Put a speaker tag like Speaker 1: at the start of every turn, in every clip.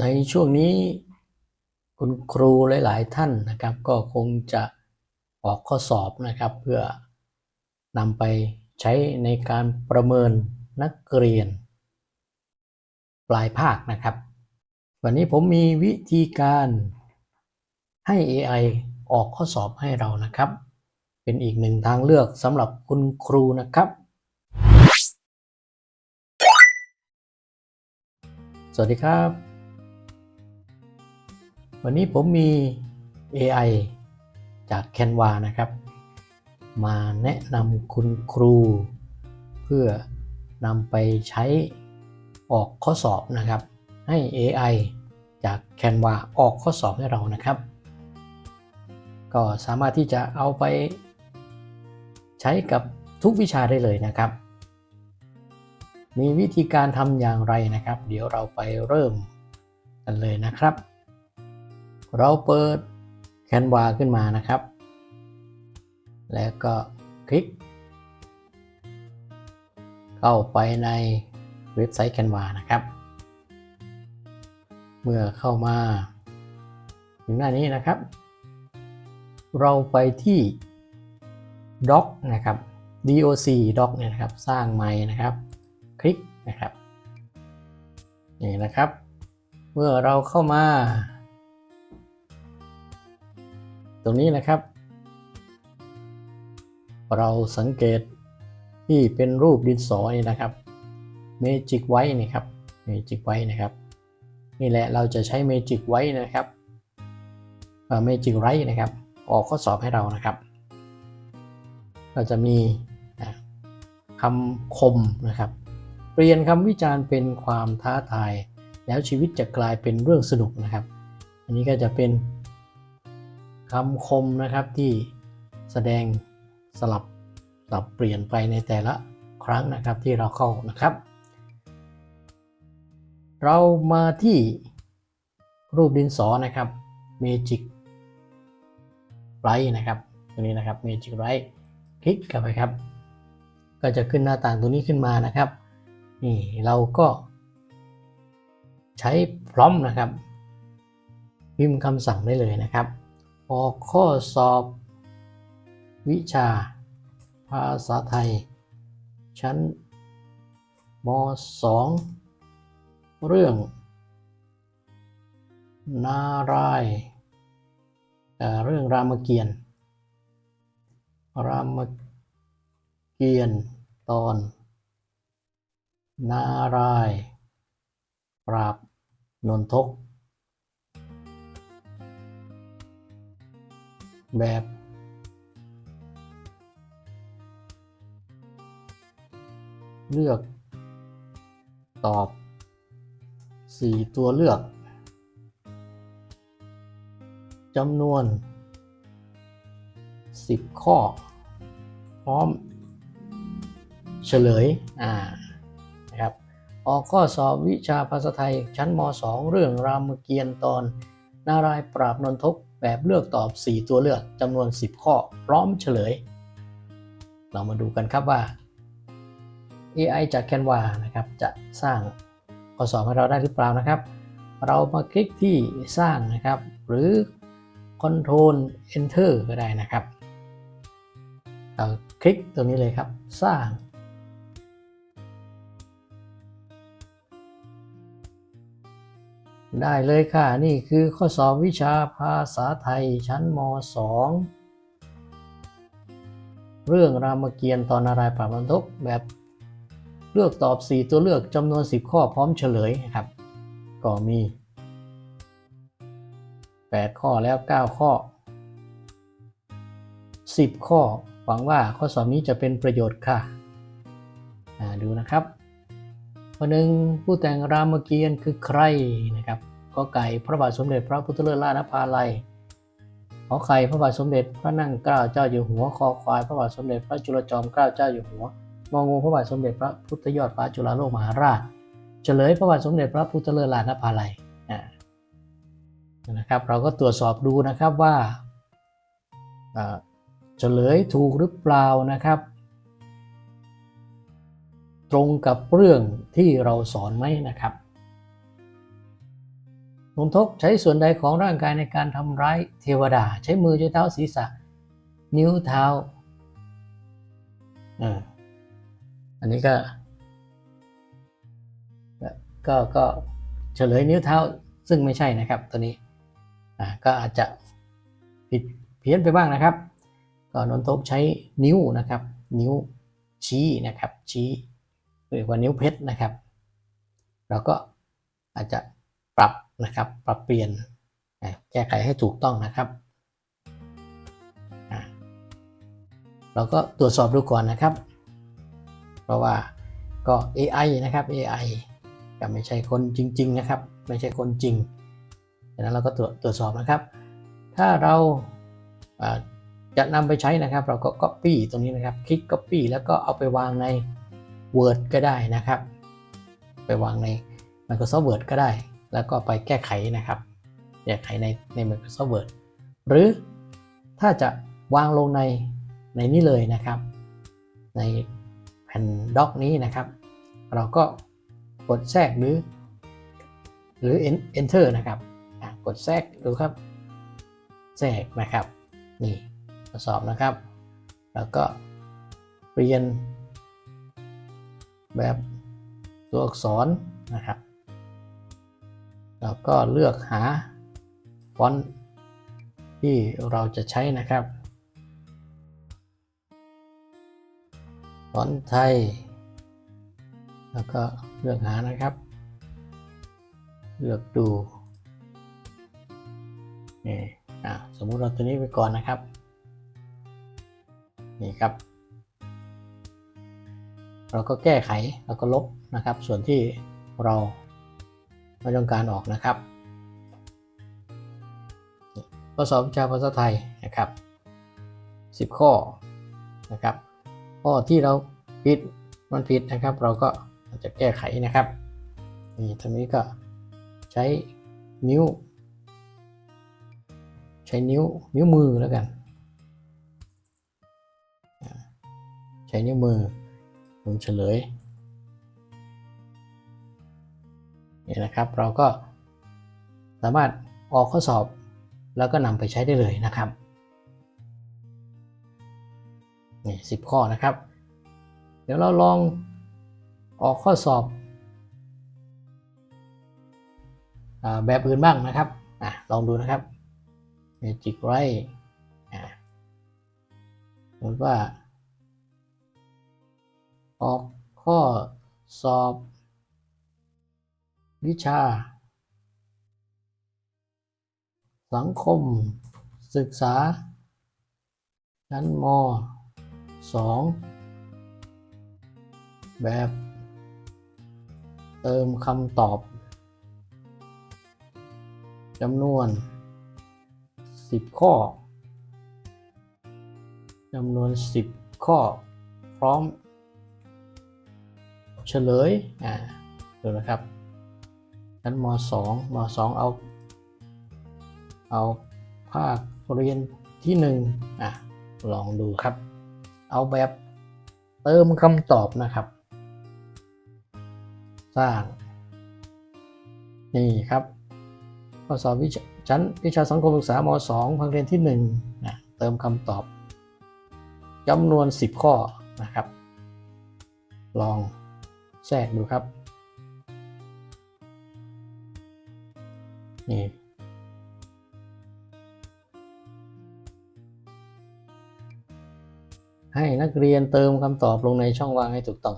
Speaker 1: ในช่วงนี้คุณครูหลาย ๆ ท่านนะครับ ก็คงจะออกข้อสอบนะครับ เพื่อนำไปใช้ในการประเมินนักเรียน ปลายภาคนะครับ วันนี้ผมมีวิธีการให้ AI ออกข้อสอบให้เรานะครับ เป็นอีกหนึ่งทางเลือกสำหรับคุณครูนะครับสวัสดีครับ วันนี้ผมมี AI จาก Canva นะครับ มาแนะนำคุณครู เพื่อนำไปใช้ออกข้อสอบนะครับ ให้ AI จาก Canva ออกข้อสอบให้เรานะครับ ก็สามารถที่จะเอาไปใช้กับทุกวิชาได้เลยนะครับ มีวิธีการทำอย่างไรนะครับ เดี๋ยวเราไปเริ่มกันเลยนะครับ เราเปิด Canva ขึ้นมานะครับ แล้วก็คลิก เข้าไปในเว็บไซต์ Canva นะครับ เมื่อเข้ามาถึงหน้านี้นะครับ เราไปที่ Doc นะครับ doc doc เนี่ยนะครับ สร้างใหม่นะครับ คลิกนะครับนี่นะครับ เมื่อเราเข้ามา ตรงนี้นะครับ เราสังเกตที่เป็นรูปดินสอนี่นะครับ Magic ไว้นี่ครับ Magic ไว้นะครับ นี่แหละเราจะใช้ Magic ไว้นะครับเอ่อ Magic ไรนะครับ ออกข้อสอบให้เรานะครับ เราจะมีคำคมนะครับ เปลี่ยนคำวิจารณ์เป็นความท้าทาย แล้วชีวิตจะกลายเป็นเรื่องสนุกนะครับ อันนี้ก็จะเป็น คำคมนะครับที่แสดงสลับสลับเปลี่ยนไปในแต่ละครั้งนะครับที่เราเข้านะครับ เรามาที่รูปดินสอนะครับ Magic Light นะครับตัวนี้นะครับ Magic Light คลิกเข้าไปครับ ก็จะขึ้นหน้าต่างตัวนี้ขึ้นมานะครับนี่เราก็ใช้พร้อมนะครับพิมพ์คำสั่งได้เลยนะครับ ออกข้อสอบ วิชา ภาษาไทย ชั้นม .2 เรื่อง นารายเเรื่องรามเกียรติ์รามเกียรติ์ตอน นาราย ปราบนนทก แบบ เลือก ตอบ 4 ตัวเลือกจำนวน 10 ข้อ พร้อมเฉลยอ่านะครับออกข้อสอบวิชาภาษาไทยชั้นม .2 เรื่องรามเกียรติ์ตอน นารายปราบนนทก แบบเลือกตอบ 4 ตัวเลือกจำนวน 10 ข้อ พร้อมเฉลย เรามาดูกันครับว่า AI จาก Canva นะครับ จะสร้างข้อสอบให้เราได้หรือเปล่านะครับ เรามาคลิกที่สร้างนะครับ หรือ Control Enter ก็ได้นะครับ เราคลิกตรงนี้เลยครับ สร้าง ได้เลยค่ะ นี่คือข้อสอบวิชาภาษาไทยชั้นม .2 เรื่องรามเกียรติ์ตอนนารายณ์ปราบนนทกแบบเลือกตอบ 4 ตัวเลือกจำนวน 10 ข้อพร้อมเฉลยครับ ก็มี 8 ข้อแล้ว 9 ข้อ 10 ข้อ หวังว่าข้อสอบนี้จะเป็นประโยชน์ค่ะอ่าดูนะครับ ข้อหนึ่งผู้แต่งรามเกียรติ์คือใครนะครับก็ไก่พระบาทสมเด็จพระพุทธเลิศล่านภาลัยขอไข่พระบาทสมเด็จพระนั่งเกล้าเจ้าอยู่หัวคอควายพระบาทสมเด็จพระจุลจอมเกล้าเจ้าอยู่หัวงองูพระบาทสมเด็จพระพุทธยอดฟ้าจุฬาโลกมหาราช เฉลยพระบาทสมเด็จพระพุทธเลิศล่านภาลัยนะครับเราก็ตรวจสอบดูนะครับว่าเฉลยถูกหรือเปล่านะครับ ตรงกับเรื่องที่เราสอนไหมนะครับนนทกใช้ส่วนใดของร่างกายในการทำร้ายเทวดา ใช้มือใช้เท้าศีรษะ นิ้วเท้าอันนี้ก็ก็ก็เฉลยนิ้วเท้าซึ่งไม่ใช่นะครับตัวนี้ก็อาจจะผิดเพี้ยนไปบ้างนะครับ ก็นนทกใช้นิ้วนะครับ นิ้วชี้นะครับชี้ เรียกว่านิ้วเพชรนะครับเราก็อาจจะปรับนะครับปรับเปลี่ยนแก้ไขให้ถูกต้องนะครับเราก็ตรวจสอบดูก่อนนะครับ เพราะว่าก็ AI นะครับ AI ก็ไม่ใช่คนจริง ๆ นะครับ ไม่ใช่คนจริงดังนั้นเราก็ตรวจตรวจสอบนะครับ ถ้าเราอ่าจะนำไปใช้นะครับ เราก็ Copy ตรงนี้นะครับ คลิก Copy แล้วก็เอาไปวางใน Word ก็ได้นะครับ ไปวางใน Microsoft Word ก็ได้ แล้วก็ไปแก้ไขนะครับ แก้ไขในใน Microsoft Word หรือถ้าจะวางลงในในนี้เลยนะครับ ในแผ่นด็อกนี้นะครับ เราก็กดแทรกหรือ หรือ enter นะครับกดแทรกดูครับแทรกนะครับ นี่ทดสอบนะครับ แล้วก็เปลี่ยน แบบตัวอักษรนะครับ แล้วก็เลือกหาฟอนต์ที่เราจะใช้นะครับฟอนต์ไทย แล้วก็เลือกหานะครับ เลือกดูนี่อะสมมุติเราตัวนี้ไปก่อนนะครับ นี่ครับ เราก็แก้ไขแล้วก็ลบนะครับ ส่วนที่เราไม่ต้องการออกนะครับข้อสอบวิชาภาษาไทยนะครับ 10 ข้อนะครับข้อที่เราผิดมันผิดนะครับ เราก็อาจจะแก้ไขนะครับนี่ตรงนี้ก็ใช้นิ้ว ใช้นิ้วนิ้วมือแล้วกัน ใช้นิ้วมือ ผมเฉลยนี่นะครับเราก็สามารถออกข้อสอบแล้วก็นำไปใช้ได้เลยนะครับนี่สิบข้อนะครับ เดี๋ยวเราลองออกข้อสอบอแบบอื่นบ้างนะครับอลองดูนะครับ Magic Write อะสมมติว่า ออกข้อสอบ วิชา สังคม ศึกษา ชั้นม 2 แบบ เติมคำตอบจำนวน 10 ข้อจำนวน 10 ข้อ พร้อม เฉลยอ่าดูนะครับชั้นม 2 ม 2 เอา เอาภาคเรียนที่1อะลองดูครับ เอาแบบเติมคำตอบนะครับ สร้าง นี่ครับข้อสอบวิชาชั้นวิชาสังคมศึกษาม 2 ภาคเรียนที่1นะเติมคำตอบจำนวน 10 ข้อนะครับ ลอง แทรกดูครับ นี่ ให้นักเรียนเติมคำตอบลงในช่องว่างให้ถูกต้อง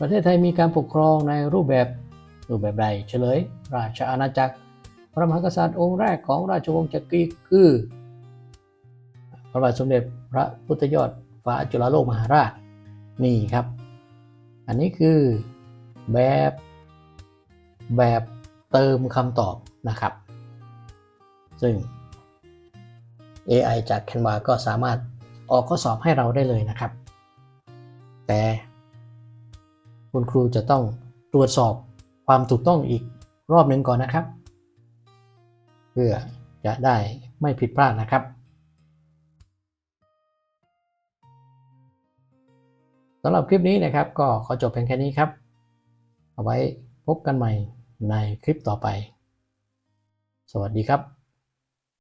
Speaker 1: ประเทศไทยมีการปกครองในรูปแบบรูปแบบใดเฉลย ราชอาณาจักร พระมหากษัตริย์องค์แรกของราชวงศ์จักรีคือพระบาทสมเด็จพระพุทธยอด ฟ้าจุฬาโลกมหาราชนี่ครับ อันนี้คือแบบแบบเติมคำตอบนะครับ ซึ่ง AI จาก Canva ก็สามารถออกข้อสอบให้เราได้เลยนะครับ แต่คุณครูจะต้องตรวจสอบความถูกต้องอีกรอบหนึ่งก่อนนะครับ เพื่อจะได้ไม่ผิดพลาดนะครับ สำหรับคลิปนี้นะครับ ก็ขอจบเพียงแค่นี้ครับ เอาไว้พบกันใหม่ในคลิปต่อไป สวัสดีครับ